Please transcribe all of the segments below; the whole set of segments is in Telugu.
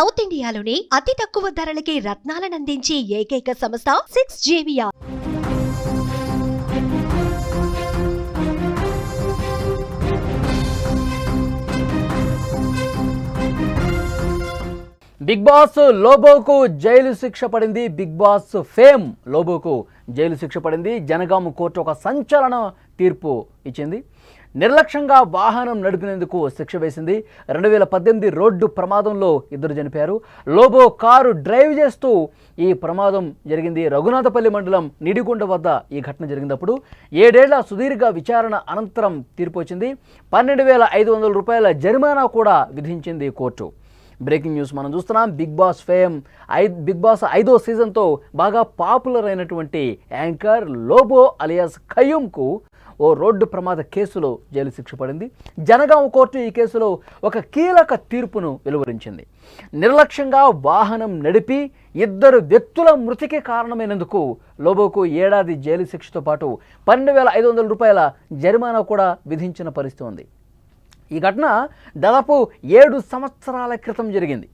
సౌత్ ఇండియాలోని అతి తక్కువ ధరలకి రత్నాలనందించే ఏకైక సంస్థ సిక్స్ జేవియా బిగ్ బాస్ లోబోకు జైలు శిక్ష పడింది బిగ్ బాస్ ఫేమ్. లోబోకు జైలు శిక్ష పడింది. జనగామ కోర్టు ఒక సంచలన తీర్పు. ఇచ్చింది. నిర్లక్ష్యంగా వాహనం నడిపినందుకు శిక్ష వేసింది. రెండు వేల పద్దెనిమిది రోడ్డు ప్రమాదంలో ఇద్దరు చనిపోయారు. లోబో కారు డ్రైవ్ చేస్తూ ఈ ప్రమాదం జరిగింది. రఘునాథపల్లి మండలం నిడికొండ వద్ద ఈ ఘటన జరిగినప్పుడు ఏడేళ్ళ సుదీర్ఘ విచారణ అనంతరం తీర్పు వచ్చింది. పన్నెండు వేల ఐదు వందల రూపాయల జరిమానా కూడా విధించింది కోర్టు. బ్రేకింగ్ న్యూస్ మనం చూస్తున్నాం. Big Boss fame I Big Boss ఐదో సీజన్తో బాగా పాపులర్ అయినటువంటి యాంకర్ లోబో అలియాస్ ఖయ్యూమ్కు ఓ రోడ్డు ప్రమాద కేసులో జైలు శిక్ష పడింది. జనగాం కోర్టు ఈ కేసులో ఒక కీలక తీర్పును వెలువరించింది. నిర్లక్ష్యంగా వాహనం నడిపి ఇద్దరు వ్యక్తుల మృతికి కారణమైనందుకు లోబోకు ఏడాది జైలు శిక్షతో పాటు పన్నెండు వేల ఐదు వందల రూపాయల జరిమానా కూడా విధించిన పరిస్థితి ఉంది. ఈ ఘటన దాదాపు ఏడు సంవత్సరాల క్రితం జరిగింది.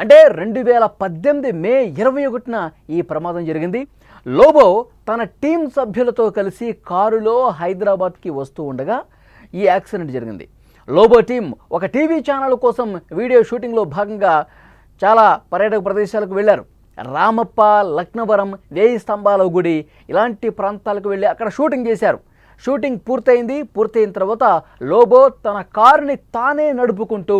అంటే రెండు వేల పద్దెనిమిది మే ఇరవై ఒకటిన ఈ ప్రమాదం జరిగింది. లోబో తన టీం సభ్యులతో కలిసి కారులో హైదరాబాద్కి వస్తూ ఉండగా ఈ యాక్సిడెంట్ జరిగింది. లోబో టీం ఒక టీవీ ఛానల్ కోసం వీడియో షూటింగ్లో భాగంగా చాలా పర్యాటక ప్రదేశాలకు వెళ్ళారు. రామప్ప లక్నవరం వేయి స్తంభాల గుడి ఇలాంటి ప్రాంతాలకు వెళ్ళి అక్కడ షూటింగ్ చేశారు. షూటింగ్ పూర్తయింది. పూర్తయిన తర్వాత లోబో తన కారుని తానే నడుపుకుంటూ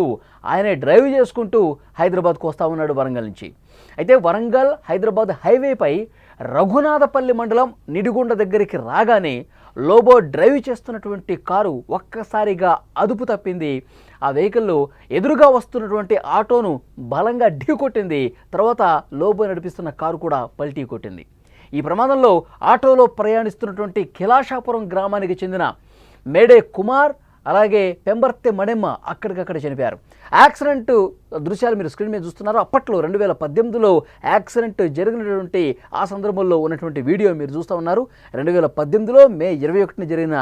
ఆయనే డ్రైవ్ చేసుకుంటూ హైదరాబాద్కు వస్తూ ఉన్నాడు వరంగల్ నుంచి. అయితే వరంగల్ హైదరాబాద్ హైవేపై రఘునాథపల్లి మండలం నిడిగుండ దగ్గరికి రాగానే లోబో డ్రైవ్ చేస్తున్నటువంటి కారు ఒక్కసారిగా అదుపు తప్పింది. ఆ వెహికల్లో ఎదురుగా వస్తున్నటువంటి ఆటోను బలంగా ఢీకొట్టింది. తర్వాత లోబో నడిపిస్తున్న కారు కూడా పల్టీ కొట్టింది. ఈ ప్రమాదంలో ఆటోలో ప్రయాణిస్తున్నటువంటి కిలాషాపురం గ్రామానికి చెందిన మేడే కుమార్ అలాగే పెంబర్తె మణెమ్మ అక్కడికక్కడ చనిపోయారు. యాక్సిడెంట్ దృశ్యాలు మీరు స్క్రీన్ మీద చూస్తున్నారు. అప్పట్లో రెండు వేల పద్దెనిమిదిలో యాక్సిడెంట్ జరిగినటువంటి ఆ సందర్భంలో ఉన్నటువంటి వీడియో మీరు చూస్తూ ఉన్నారు. రెండు వేల పద్దెనిమిదిలో మే ఇరవై ఒకటిన జరిగిన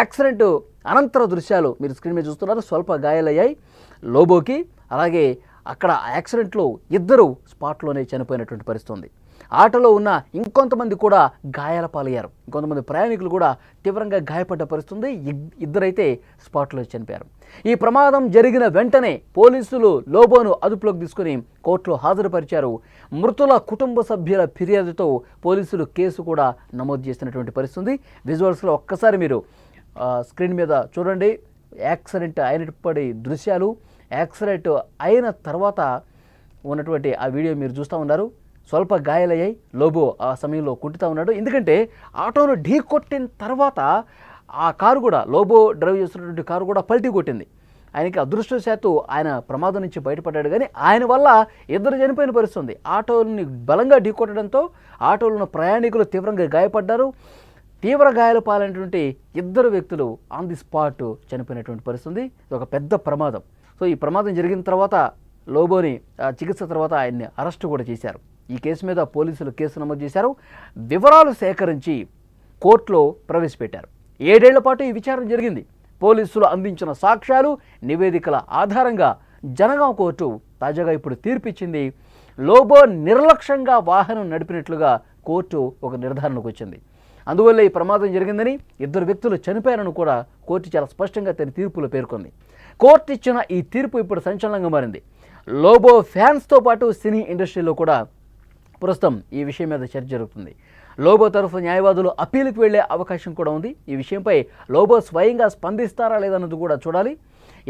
యాక్సిడెంట్ అనంతర దృశ్యాలు మీరు స్క్రీన్ మీద చూస్తున్నారు. స్వల్ప గాయాలయ్యాయి. లోబోకి అలాగే అక్కడ యాక్సిడెంట్లో ఇద్దరు స్పాట్లోనే చనిపోయినటువంటి పరిస్థితి ఉంది. ఆటోలో ఉన్న ఇంకొంతమంది కూడా గాయాల పాలయ్యారు. ఇంకొంతమంది ప్రయాణికులు కూడా తీవ్రంగా గాయపడ్డ పరిస్థితుంది. ఇద్దరైతే స్పాట్లో చనిపోయారు. ఈ ప్రమాదం జరిగిన వెంటనే పోలీసులు లోబోను అదుపులోకి తీసుకుని కోర్టులో హాజరుపరిచారు. మృతుల కుటుంబ సభ్యుల ఫిర్యాదుతో పోలీసులు కేసు కూడా నమోదు చేసినటువంటి పరిస్థితుంది. విజువల్స్లో ఒక్కసారి మీరు స్క్రీన్ మీద చూడండి. యాక్సిడెంట్ అయినప్పటి దృశ్యాలు యాక్సిడెంట్ అయిన తర్వాత ఉన్నటువంటి ఆ వీడియో మీరు చూస్తూ ఉన్నారు. స్వల్ప గాయాలయ్యాయి. లోబో ఆ సమయంలో కుంటుతా ఉన్నాడు. ఎందుకంటే ఆటోను ఢీ కొట్టిన తర్వాత ఆ కారు కూడా లోబో డ్రైవ్ చేస్తున్నటువంటి కారు కూడా పల్టీ కొట్టింది. ఆయనకి అదృష్టవశాత్తు ఆయన ప్రమాదం నుంచి బయటపడ్డాడు. కానీ ఆయన వల్ల ఇద్దరు చనిపోయిన పరిస్థితి ఉంది ఆటోని బలంగా ఢీకొట్టడంతో ఆటోలో ఉన్న ప్రయాణికులు తీవ్రంగా గాయపడ్డారు. తీవ్ర గాయాల పాలైనటువంటి ఇద్దరు వ్యక్తులు ఆన్ ది స్పాట్ చనిపోయినటువంటి పరిస్థితి ఉంది ఇది ఒక పెద్ద ప్రమాదం. సో ఈ ప్రమాదం జరిగిన తర్వాత లోబోని ఆ, చికిత్స తర్వాత ఆయన్ని అరెస్ట్ కూడా చేశారు. ఈ కేసు మీద పోలీసులు కేసు నమోదు చేశారు. వివరాలు సేకరించి కోర్టులో ప్రవేశపెట్టారు. ఏడేళ్ళ పాటు ఈ విచారణ జరిగింది. పోలీసులు అందించిన సాక్ష్యాలు నివేదికల ఆధారంగా జనగాం కోర్టు తాజాగా ఇప్పుడు తీర్పిచ్చింది. లోబో నిర్లక్ష్యంగా వాహనం నడిపినట్లుగా కోర్టు ఒక నిర్ధారణకు వచ్చింది. అందువల్ల ఈ ప్రమాదం జరిగిందని ఇద్దరు వ్యక్తులు చనిపోయారని కూడా కోర్టు చాలా స్పష్టంగా తన తీర్పులో పేర్కొంది. కోర్టు ఇచ్చిన ఈ తీర్పు ఇప్పుడు సంచలనంగా మారింది. లోబో ఫ్యాన్స్తో పాటు సినీ ఇండస్ట్రీలో కూడా ప్రస్తుతం ఈ విషయం మీద చర్చ జరుగుతుంది. లోబో తరఫు న్యాయవాదులు అప్పీలుకు వెళ్ళే అవకాశం కూడా ఉంది. ఈ విషయంపై లోబో స్వయంగా స్పందిస్తారా లేదన్నది కూడా చూడాలి.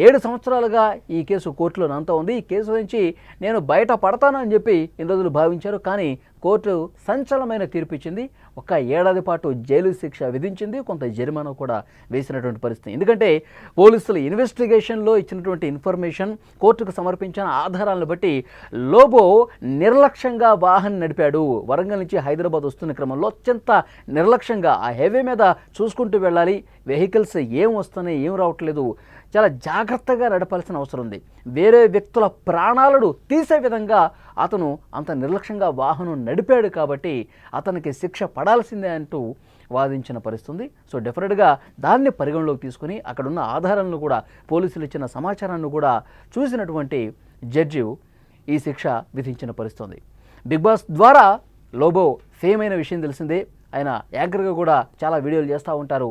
ఏడు సంవత్సరాలుగా ఈ కేసు కోర్టులో నంతా ఉంది. ఈ కేసు నుంచి నేను బయట పడతానని చెప్పి ఇన్ని రోజులు భావించారు. కానీ కోర్టు సంచలనమైన తీర్పు ఇచ్చింది. ఒక ఏడాది పాటు జైలు శిక్ష విధించింది. కొంత జరిమానా కూడా వేసినటువంటి పరిస్థితి. ఎందుకంటే పోలీసులు ఇన్వెస్టిగేషన్లో ఇచ్చినటువంటి ఇన్ఫర్మేషన్ కోర్టుకు సమర్పించిన ఆధారాలను బట్టి లోబో నిర్లక్ష్యంగా వాహనం నడిపాడు. వరంగల్ నుంచి హైదరాబాద్ వస్తున్న క్రమంలో అత్యంత నిర్లక్ష్యంగా ఆ హైవే మీద చూసుకుంటూ వెళ్ళాలి. వెహికల్స్ ఏం వస్తున్నాయి ఏం రావట్లేదు. చాలా జాగ్రత్తగా నడపాల్సిన అవసరం ఉంది. వేరే వ్యక్తుల ప్రాణాలను తీసే విధంగా అతను అంత నిర్లక్ష్యంగా వాహనం నడిపాడు కాబట్టి అతనికి శిక్ష పడాల్సిందే అంటూ వాదించిన పరిస్థితుంది. సో డెఫినెట్గా దాన్ని పరిగణలోకి తీసుకుని అక్కడున్న ఆధారాలను కూడా పోలీసులు ఇచ్చిన సమాచారాన్ని కూడా చూసినటువంటి జడ్జి ఈ శిక్ష విధించిన పరిస్థితుంది. బిగ్ బాస్ ద్వారా లోబో ఫేమ్ అయిన విషయం తెలిసిందే. ఆయన యాంకర్గా కూడా చాలా వీడియోలు చేస్తూ ఉంటారు.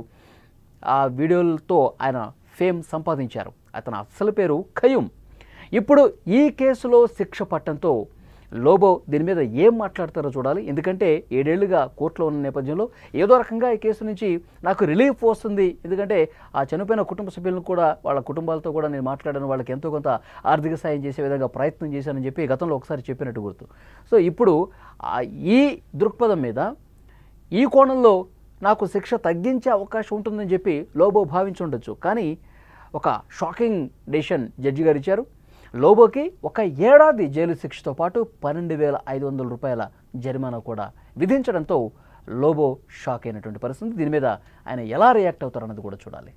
ఆ వీడియోలతో ఆయన ఫేమ్ సంపాదించారు. అతని అసలు పేరు ఖయూమ్ ఇప్పుడు ఈ కేసులో శిక్ష పట్టడంతో లోబో దీని మీద ఏం మాట్లాడతారో చూడాలి. ఎందుకంటే ఏడేళ్ళుగా కోర్టులో ఉన్న నేపథ్యంలో ఏదో రకంగా ఈ కేసు నుంచి నాకు రిలీఫ్ వస్తుంది. ఎందుకంటే ఆ చనిపోయిన కుటుంబ సభ్యులను కూడా వాళ్ళ కుటుంబాలతో కూడా నేను మాట్లాడాను. వాళ్ళకి ఎంతో కొంత ఆర్థిక సాయం చేసే విధంగా ప్రయత్నం చేశానని చెప్పి గతంలో ఒకసారి చెప్పినట్టు గుర్తు. సో ఇప్పుడు ఈ దృక్పథం మీద ఈ కోణంలో నాకు శిక్ష తగ్గించే అవకాశం ఉంటుందని చెప్పి లోబో భావించి ఉండొచ్చు. కానీ ఒక షాకింగ్ డెసిషన్ జడ్జి గారు ఇచ్చారు. లోబోకి ఒక ఏడాది జైలు శిక్షతో పాటు పన్నెండు వేల ఐదు వందల రూపాయల జరిమానా కూడా విధించడంతో లోబో షాక్ అయినటువంటి పరిస్థితి. దీని మీద ఆయన ఎలా రియాక్ట్ అవుతారన్నది కూడా చూడాలి.